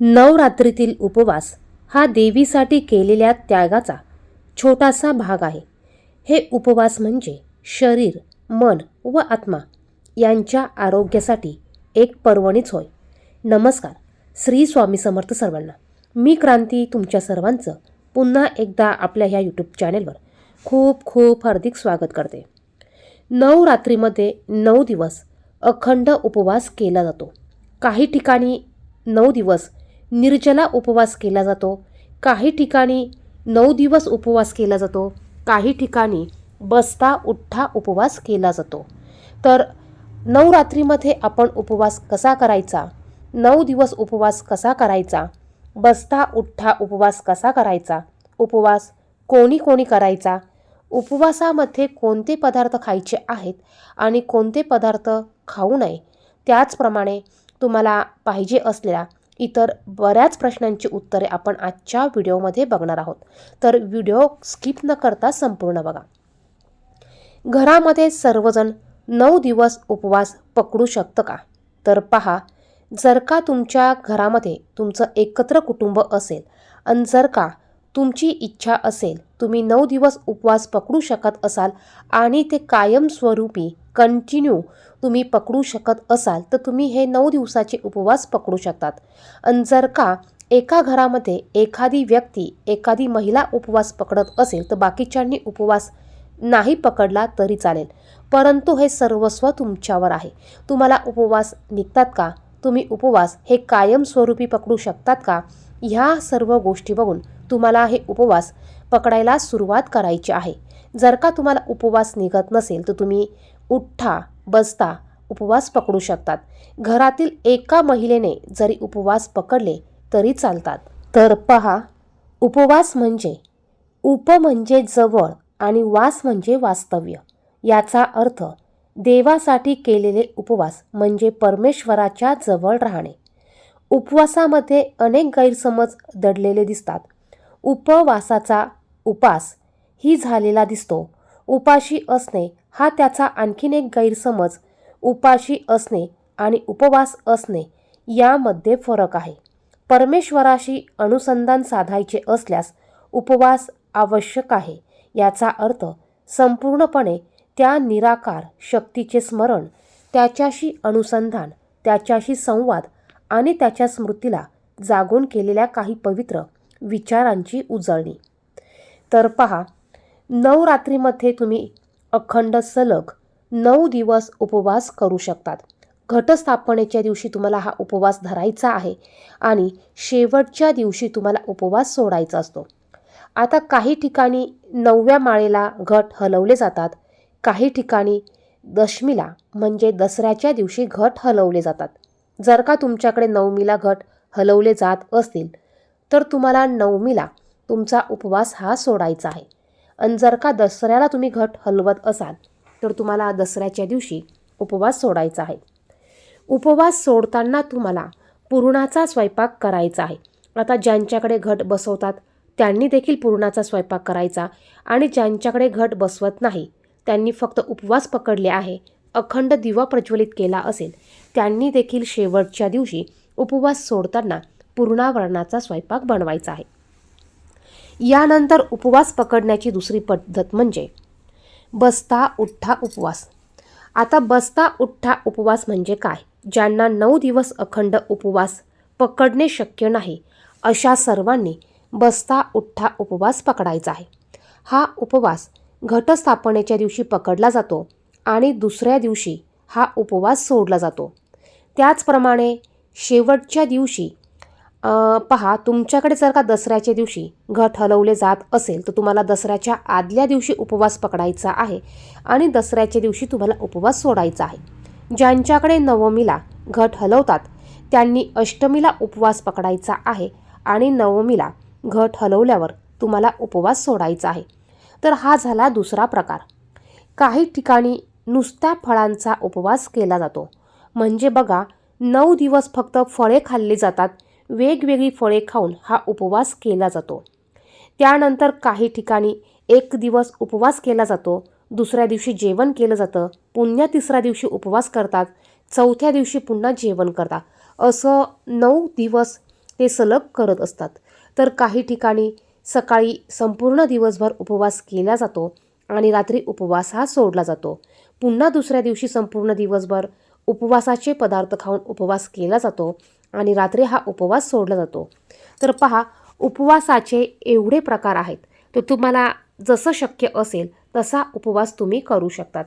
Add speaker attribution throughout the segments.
Speaker 1: नवरात्रीतील उपवास हा देवीसाठी केलेल्या त्यागाचा छोटासा भाग आहे. हे उपवास म्हणजे शरीर मन व आत्मा यांच्या आरोग्यासाठी एक पर्वणीच होय. नमस्कार. श्री स्वामी समर्थ सर्वांना. मी क्रांती तुमच्या सर्वांचं पुन्हा एकदा आपल्या ह्या यूट्यूब चॅनेलवर खूप खूप हार्दिक स्वागत करते. नवरात्रीमध्ये नऊ दिवस अखंड उपवास केला जातो. काही ठिकाणी नऊ दिवस निर्जला उपवास केला जातो. काही ठिकाणी नऊ दिवस उपवास केला जातो. काही ठिकाणी बसता उठ्ठा उपवास केला जातो. तर नवरात्रीमध्ये आपण उपवास कसा करायचा? नऊ दिवस उपवास कसा करायचा? बसता उठ्ठा उपवास कसा करायचा? उपवास कोणी कोणी करायचा? उपवासामध्ये कोणते पदार्थ खायचे आहेत आणि कोणते पदार्थ खाऊ नये? त्याचप्रमाणे तुम्हाला पाहिजे असलेला इतर बऱ्याच प्रश्नांची उत्तरे आपण आजच्या व्हिडिओमध्ये बघणार आहोत. तर व्हिडिओ स्किप न करता संपूर्ण बघा. घरामध्ये सर्वजण नऊ दिवस उपवास पकडू शकतं का? तर पहा जर का तुमच्या घरामध्ये तुमचं एकत्र कुटुंब असेल आणि जर का तुमची इच्छा असेल तुम्ही नऊ दिवस उपवास पकडू शकत असाल आणि ते कायमस्वरूपी कंटिन्यू तुम्ही पकडू शकत असाल तर तुम्ही हे नऊ दिवसाचे उपवास पकडू शकतात. आणि जर का एका घरामध्ये एखादी व्यक्ती एखादी महिला उपवास पकडत असेल तर बाकीच्यांनी उपवास नाही पकडला तरी चालेल. परंतु हे सर्वस्व तुमच्यावर आहे. तुम्हाला उपवास निघतात का? तुम्ही उपवास हे कायमस्वरूपी पकडू शकतात का? ह्या सर्व गोष्टी बघून तुम्हाला हे उपवास पकडायला सुरुवात करायची आहे. जर का तुम्हाला उपवास निघत नसेल तर तुम्ही उठ्ठा बसता उपवास पकडू शकतात. घरातील एका महिलेने जरी उपवास पकडले तरी चालतात. तर पहा उपवास म्हणजे उप म्हणजे जवळ आणि वास म्हणजे वास्तव्य. याचा अर्थ देवासाठी केलेले उपवास म्हणजे परमेश्वराच्या जवळ राहणे. उपवासामध्ये अनेक गैरसमज दडलेले दिसतात. उपवासाचा उपास ही झालेला दिसतो. उपाशी असणे हा त्याचा आणखीन एक गैरसमज. उपाशी असणे आणि उपवास असणे यामध्ये फरक आहे. परमेश्वराशी अनुसंधान साधायचे असल्यास उपवास आवश्यक आहे याचा अर्थ संपूर्णपणे त्या निराकार शक्तीचे स्मरण त्याच्याशी अनुसंधान त्याच्याशी संवाद आणि त्याच्या स्मृतीला जागून केलेल्या काही पवित्र विचारांची उजळणी. तर पहा नवरात्रीमध्ये तुम्ही अखंड सलग नऊ दिवस उपवास करू शकतात. घटस्थापनेच्या दिवशी तुम्हाला हा उपवास धरायचा आहे आणि शेवटच्या दिवशी तुम्हाला उपवास सोडायचा असतो. आता काही ठिकाणी नवव्या माळेला घट हलवले जातात काही ठिकाणी दशमीला म्हणजे दसऱ्याच्या दिवशी घट हलवले जातात. जर का तुमच्याकडे नवमीला घट हलवले जात असतील तर तुम्हाला नवमीला तुमचा उपवास हा सोडायचा आहे. आणि जर का दसऱ्याला तुम्ही घट हलवत असाल तर तुम्हाला दसऱ्याच्या दिवशी उपवास सोडायचा आहे. उपवास सोडताना तुम्हाला पुरणाचा स्वयंपाक करायचा आहे. आता ज्यांच्याकडे घट बसवतात त्यांनी देखील पुरणाचा स्वयंपाक करायचा. आणि ज्यांच्याकडे घट बसवत नाही त्यांनी फक्त उपवास पकडले आहे अखंड दिवा प्रज्वलित केला असेल त्यांनी देखील शेवटच्या दिवशी उपवास सोडताना पूर्णावरणाचा स्वयंपाक बनवायचा आहे. यानंतर उपवास पकडण्याची दुसरी पद्धत म्हणजे बसता उठ्ठा उपवास. आता बसता उठ्ठा उपवास म्हणजे काय? ज्यांना नऊ दिवस अखंड उपवास पकडणे शक्य नाही अशा सर्वांनी बसता उठ्ठा उपवास पकडायचा आहे. हा उपवास घटस्थापनेच्या दिवशी पकडला जातो आणि दुसऱ्या दिवशी हा उपवास सोडला जातो. त्याचप्रमाणे शेवटच्या दिवशी पहा तुमच्याकडे जर का दसऱ्याच्या दिवशी घट हलवले जात असेल तर तुम्हाला दसऱ्याच्या आदल्या दिवशी उपवास पकडायचा आहे आणि दसऱ्याच्या दिवशी तुम्हाला उपवास सोडायचा आहे. ज्यांच्याकडे नवमीला घट हलवतात त्यांनी अष्टमीला उपवास पकडायचा आहे आणि नवमीला घट हलवल्यावर तुम्हाला उपवास सोडायचा आहे. तर हा झाला दुसरा प्रकार. काही ठिकाणी नुसत्या फळांचा उपवास केला जातो. म्हणजे बघा नऊ दिवस फक्त फळे खाल्ली जातात वेगवेगळी फळे खाऊन हा उपवास केला जातो. त्यानंतर काही ठिकाणी एक दिवस उपवास केला जातो दुसऱ्या दिवशी जेवण केलं जातं पुन्हा तिसऱ्या दिवशी उपवास करतात चौथ्या दिवशी पुन्हा जेवण करतात. असं नऊ दिवस ते सलग करत असतात. तर काही ठिकाणी सकाळी संपूर्ण दिवसभर उपवास केला जातो आणि रात्री उपवास हा सोडला जातो. पुन्हा दुसऱ्या दिवशी संपूर्ण दिवसभर उपवासाचे पदार्थ खाऊन उपवास केला जातो. आणि रात्री हा उपवास सोडला जातो. तर पहा उपवासाचे एवढे प्रकार आहेत. तर तुम्हाला जसं शक्य असेल तसा उपवास तुम्ही करू शकतात.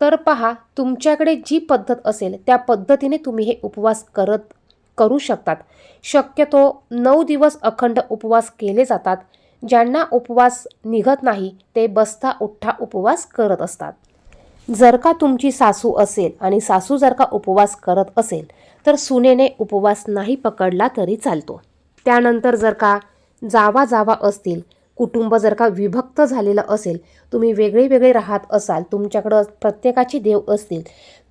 Speaker 1: तर पहा तुमच्याकडे जी पद्धत असेल त्या पद्धतीने तुम्ही हे उपवास करत करू शकतात. शक्यतो नऊ दिवस अखंड उपवास केले जातात. ज्यांना उपवास निघत नाही ते बसता उठ्ठा उपवास करत असतात. जर का तुमची सासू असेल आणि सासू जर का उपवास करत असेल तर सुनेने उपवास नाही पकडला तरी चालतो. त्यानंतर जर का जावा जावा असतील कुटुंब जर का विभक्त झालेलं असेल तुम्ही वेगळे वेगळे राहत असाल तुमच्याकडं प्रत्येकाचे देव असतील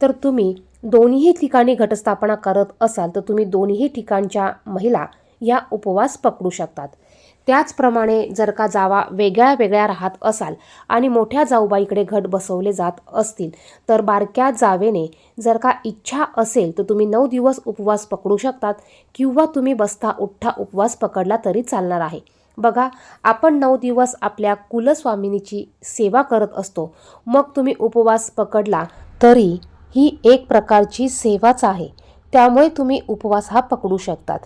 Speaker 1: तर तुम्ही दोन्हीही ठिकाणी घटस्थापना करत असाल तर तुम्ही दोन्हीही ठिकाणच्या महिला या उपवास पकडू शकतात. त्याचप्रमाणे जर का जावा वेगळ्या वेगळ्या राहत असाल आणि मोठ्या जाऊबाईकडे घट बसवले जात असतील तर बारक्या जावेने जर का इच्छा असेल तर तुम्ही नऊ दिवस उपवास पकडू शकतात किंवा तुम्ही बसता उठ्ठा उपवास पकडला तरी चालणार आहे. बघा आपण नऊ दिवस आपल्या कुलस्वामिनीची सेवा करत असतो मग तुम्ही उपवास पकडला तरी ही एक प्रकारची सेवाच आहे. त्यामुळे तुम्ही उपवास हा पकडू शकतात.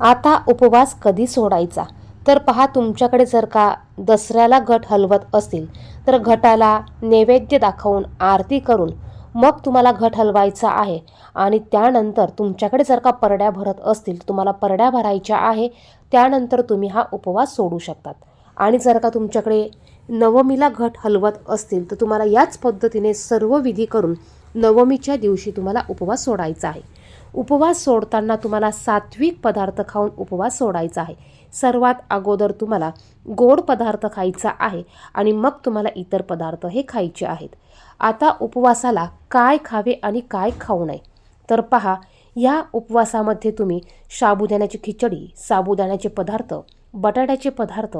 Speaker 1: आता उपवास कधी सोडायचा? तर पहा तुमच्याकडे जर का दसऱ्याला घट हलवत असतील तर घटाला नैवेद्य दाखवून आरती करून मग तुम्हाला घट हलवायचा आहे. आणि त्यानंतर तुमच्याकडे जर का परड्या भरत असतील तर तुम्हाला परड्या भरायच्या आहे. त्यानंतर तुम्ही हा उपवास सोडू शकतात. आणि जर का तुमच्याकडे नवमीला घट हलवत असतील तर तुम्हाला याच पद्धतीने सर्व विधी करून नवमीच्या दिवशी तुम्हाला उपवास सोडायचा आहे. उपवास सोडताना तुम्हाला सात्विक पदार्थ खाऊन उपवास सोडायचा आहे. सर्वात अगोदर तुम्हाला गोड पदार्थ खायचा आहे आणि मग तुम्हाला इतर पदार्थ हे खायचे आहेत. आता उपवासाला काय खावे आणि काय खाऊ नये? तर पहा या उपवासामध्ये तुम्ही साबुदाण्याची खिचडी साबुदाण्याचे पदार्थ बटाट्याचे पदार्थ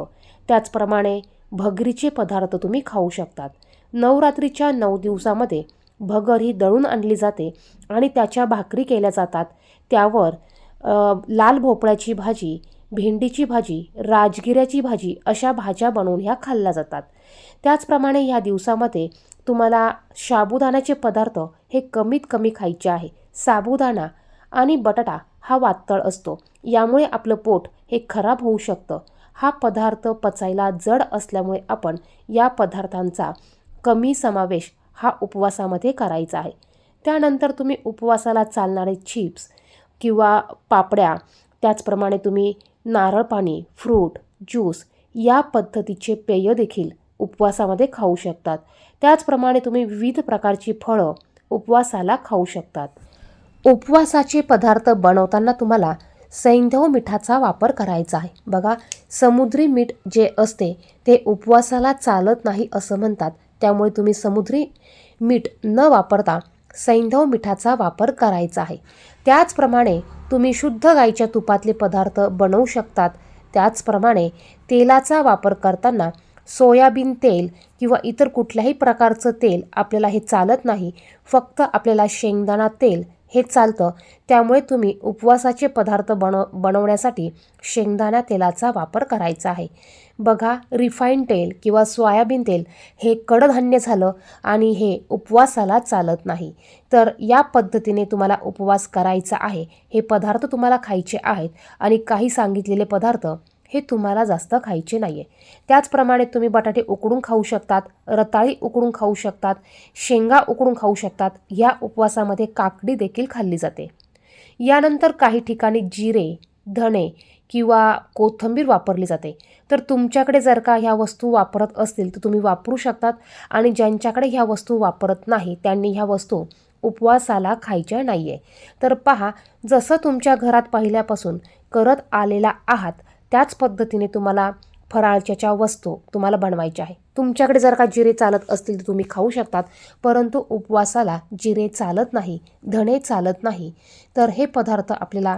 Speaker 1: त्याचप्रमाणे भगरीचे पदार्थ तुम्ही खाऊ शकतात. नवरात्रीच्या नऊ दिवसामध्ये भगर ही दळून आणली जाते आणि त्याच्या भाकरी केल्या जातात. त्यावर लाल भोपळ्याची भाजी भेंडीची भाजी राजगिऱ्याची भाजी अशा भाज्या बनवून ह्या खाल्ल्या जातात. त्याचप्रमाणे ह्या दिवसामध्ये तुम्हाला साबुदाण्याचे पदार्थ हे कमीत कमी खायचे आहे. साबुदाणा आणि बटाटा हा वातळ असतो. यामुळे आपलं पोट हे खराब होऊ शकतं. हा पदार्थ पचायला जड असल्यामुळे आपण या पदार्थांचा कमी समावेश हा उपवासामध्ये करायचा आहे. त्यानंतर तुम्ही उपवासाला चालणारे चिप्स किंवा पापड्या त्याचप्रमाणे तुम्ही नारळ पाणी फ्रूट ज्यूस या पद्धतीचे पेय देखील उपवासामध्ये खाऊ शकतात. त्याचप्रमाणे तुम्ही विविध प्रकारची फळं उपवासाला खाऊ शकतात. उपवासाचे पदार्थ बनवताना तुम्हाला सैंधव मिठाचा वापर करायचा आहे. बघा समुद्री मीठ जे असते ते उपवासाला चालत नाही असं म्हणतात. त्यामुळे तुम्ही समुद्री मीठ न वापरता सैंधव मिठाचा वापर करायचा आहे. त्याचप्रमाणे तुम्ही शुद्ध गाईच्या तुपातले पदार्थ बनवू शकतात. त्याचप्रमाणे तेलाचा वापर करताना सोयाबीन तेल किंवा इतर कुठल्याही प्रकारचं तेल आपल्याला हे चालत नाही. फक्त आपल्याला शेंगदाणा तेल हे चालतं. त्यामुळे तुम्ही उपवासाचे पदार्थ बनव बनवण्यासाठी शेंगदाणा तेलाचा वापर करायचा आहे. बघा रिफाईन तेल किंवा सोयाबीन तेल हे कडधान्य झालं आणि हे उपवासाला चालत नाही. तर या पद्धतीने तुम्हाला उपवास करायचा आहे. हे पदार्थ तुम्हाला खायचे आहेत आणि काही सांगितलेले पदार्थ हे तुम्हाला जास्त खायचे नाही आहे त्याचप्रमाणे तुम्ही बटाटे उकडून खाऊ शकतात रताळी उकडून खाऊ शकतात शेंगा उकडून खाऊ शकतात या उपवासामध्ये काकडी देखील खाल्ली जाते. यानंतर काही ठिकाणी जिरे धणे किंवा कोथिंबीर वापरली जाते. तर तुमच्याकडे जर का ह्या वस्तू वापरत असतील तर तुम्ही वापरू शकतात आणि ज्यांच्याकडे ह्या वस्तू वापरत नाही त्यांनी ह्या वस्तू उपवासाला खायच्या नाही आहे तर पहा जसं तुमच्या घरात पहिल्यापासून करत आलेला आहात त्याच पद्धतीने तुम्हाला फराळच्या वस्तू तुम्हाला बनवायच्या आहे. तुमच्याकडे जर का जिरे चालत असतील तर तुम्ही खाऊ शकतात परंतु उपवासाला जिरे चालत नाही धणे चालत नाही तर हे पदार्थ आपल्याला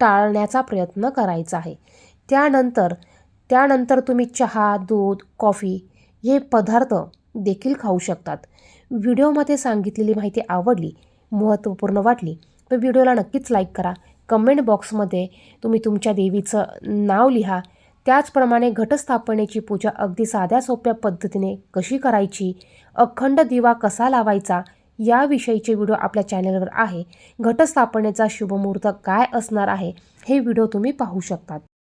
Speaker 1: टाळण्याचा प्रयत्न करायचा आहे. त्यानंतर त्यानंतर तुम्ही चहा दूध कॉफी हे पदार्थ देखील खाऊ शकतात. व्हिडिओमध्ये सांगितलेली माहिती आवडली महत्त्वपूर्ण वाटली तर व्हिडिओला नक्कीच लाईक करा. कमेंट बॉक्समध्ये तुम्ही तुमच्या देवीचं नाव लिहा. त्याचप्रमाणे घटस्थापनेची पूजा अगदी साध्या सोप्या पद्धतीने कशी करायची? अखंड दिवा कसा लावायचा? याविषयीचे व्हिडिओ आपल्या चॅनलवर आहे. घटस्थापनेचा शुभमुहूर्त काय असणार आहे? हे व्हिडिओ तुम्ही पाहू शकतात.